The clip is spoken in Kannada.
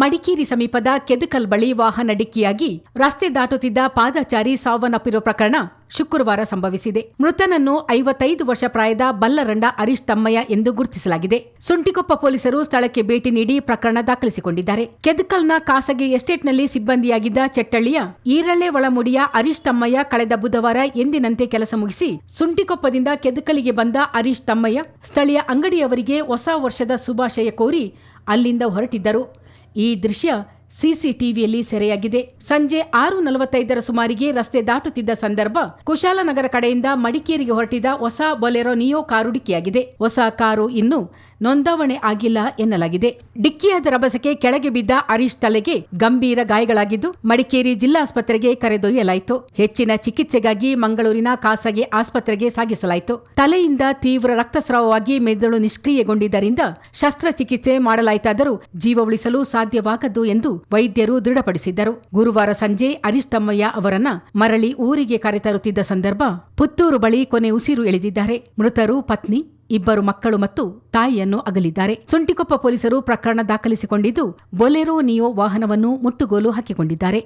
ಮಡಿಕೇರಿ ಸಮೀಪದ ಕೆದಕಲ್ ಬಳಿ ವಾಹನ ಡಿಕ್ಕಿಯಾಗಿ ರಸ್ತೆ ದಾಟುತ್ತಿದ್ದ ಪಾದಚಾರಿ ಸಾವನ್ನಪ್ಪಿರುವ ಪ್ರಕರಣ ಶುಕ್ರವಾರ ಸಂಭವಿಸಿದೆ. ಮೃತನನ್ನು ಐವತ್ತೈದು ವರ್ಷ ಪ್ರಾಯದ ಬಲ್ಲರಂಡ ಹರೀಶ್ ತಮ್ಮಯ್ಯ ಎಂದು ಗುರುತಿಸಲಾಗಿದೆ. ಸುಂಟಿಕೊಪ್ಪ ಪೊಲೀಸರು ಸ್ಥಳಕ್ಕೆ ಭೇಟಿ ನೀಡಿ ಪ್ರಕರಣ ದಾಖಲಿಸಿಕೊಂಡಿದ್ದಾರೆ. ಕೆದಕಲ್ನ ಖಾಸಗಿ ಎಸ್ಟೇಟ್ನಲ್ಲಿ ಸಿಬ್ಬಂದಿಯಾಗಿದ್ದ ಚೆಟ್ಟಳ್ಳಿಯ ಈರಳೆ ಒಳಮುಡಿಯ ಹರೀಶ್ ತಮ್ಮಯ್ಯ ಕಳೆದ ಬುಧವಾರ ಎಂದಿನಂತೆ ಕೆಲಸ ಮುಗಿಸಿ ಸುಂಟಿಕೊಪ್ಪದಿಂದ ಕೆದಕಲಿಗೆ ಬಂದ ಹರೀಶ್ ತಮ್ಮಯ್ಯ ಸ್ಥಳೀಯ ಅಂಗಡಿಯವರಿಗೆ ಹೊಸ ವರ್ಷದ ಶುಭಾಶಯ ಕೋರಿ ಅಲ್ಲಿಂದ ಹೊರಟಿದ್ದರು. ಈ ದೃಶ್ಯ ಸಿಸಿಟಿವಿಯಲ್ಲಿ ಸೆರೆಯಾಗಿದೆ. ಸಂಜೆ ಆರು ನಲವತ್ತೈದರ ಸುಮಾರಿಗೆ ರಸ್ತೆ ದಾಟುತ್ತಿದ್ದ ಸಂದರ್ಭ ಕುಶಾಲನಗರ ಕಡೆಯಿಂದ ಮಡಿಕೇರಿಗೆ ಹೊರಟಿದ ಹೊಸ ಬೊಲೆರೋ ನಿಯೋ ಕಾರು ಡಿಕ್ಕಿಯಾಗಿದೆ. ಹೊಸ ಕಾರು ಇನ್ನು ನೋಂದಾವಣೆ ಆಗಿಲ್ಲ ಎನ್ನಲಾಗಿದೆ. ಡಿಕ್ಕಿಯಾದ ರಭಸಕ್ಕೆ ಕೆಳಗೆ ಬಿದ್ದ ಹರೀಶ್ ತಲೆಗೆ ಗಂಭೀರ ಗಾಯಗಳಾಗಿದ್ದು ಮಡಿಕೇರಿ ಜಿಲ್ಲಾಸ್ಪತ್ರೆಗೆ ಕರೆದೊಯ್ಯಲಾಯಿತು. ಹೆಚ್ಚಿನ ಚಿಕಿತ್ಸೆಗಾಗಿ ಮಂಗಳೂರಿನ ಖಾಸಗಿ ಆಸ್ಪತ್ರೆಗೆ ಸಾಗಿಸಲಾಯಿತು. ತಲೆಯಿಂದ ತೀವ್ರ ರಕ್ತಸ್ರಾವವಾಗಿ ಮೆದುಳು ನಿಷ್ಕ್ರಿಯಗೊಂಡಿದ್ದರಿಂದ ಶಸ್ತ್ರಚಿಕಿತ್ಸೆ ಮಾಡಲಾಯಿತಾದರೂ ಜೀವ ಉಳಿಸಲು ಸಾಧ್ಯವಾಗದು ಎಂದು ವೈದ್ಯರು ದೃಢಪಡಿಸಿದ್ದರು. ಗುರುವಾರ ಸಂಜೆ ಅರಿಷ್ಟಮ್ಮಯ್ಯ ಅವರನ್ನ ಮರಳಿ ಊರಿಗೆ ಕರೆತರುತ್ತಿದ್ದ ಸಂದರ್ಭ ಪುತ್ತೂರು ಬಳಿ ಕೊನೆ ಉಸಿರು ಎಳೆದಿದ್ದಾರೆ. ಮೃತರು ಪತ್ನಿ, ಇಬ್ಬರು ಮಕ್ಕಳು ಮತ್ತು ತಾಯಿಯನ್ನು ಅಗಲಿದ್ದಾರೆ. ಸುಂಟಿಕೊಪ್ಪ ಪೊಲೀಸರು ಪ್ರಕರಣ ದಾಖಲಿಸಿಕೊಂಡಿದ್ದು, ಬೊಲೆರೋ ನಿಯೋ ವಾಹನವನ್ನು ಮುಟ್ಟುಗೋಲು ಹಾಕಿಕೊಂಡಿದ್ದಾರೆ.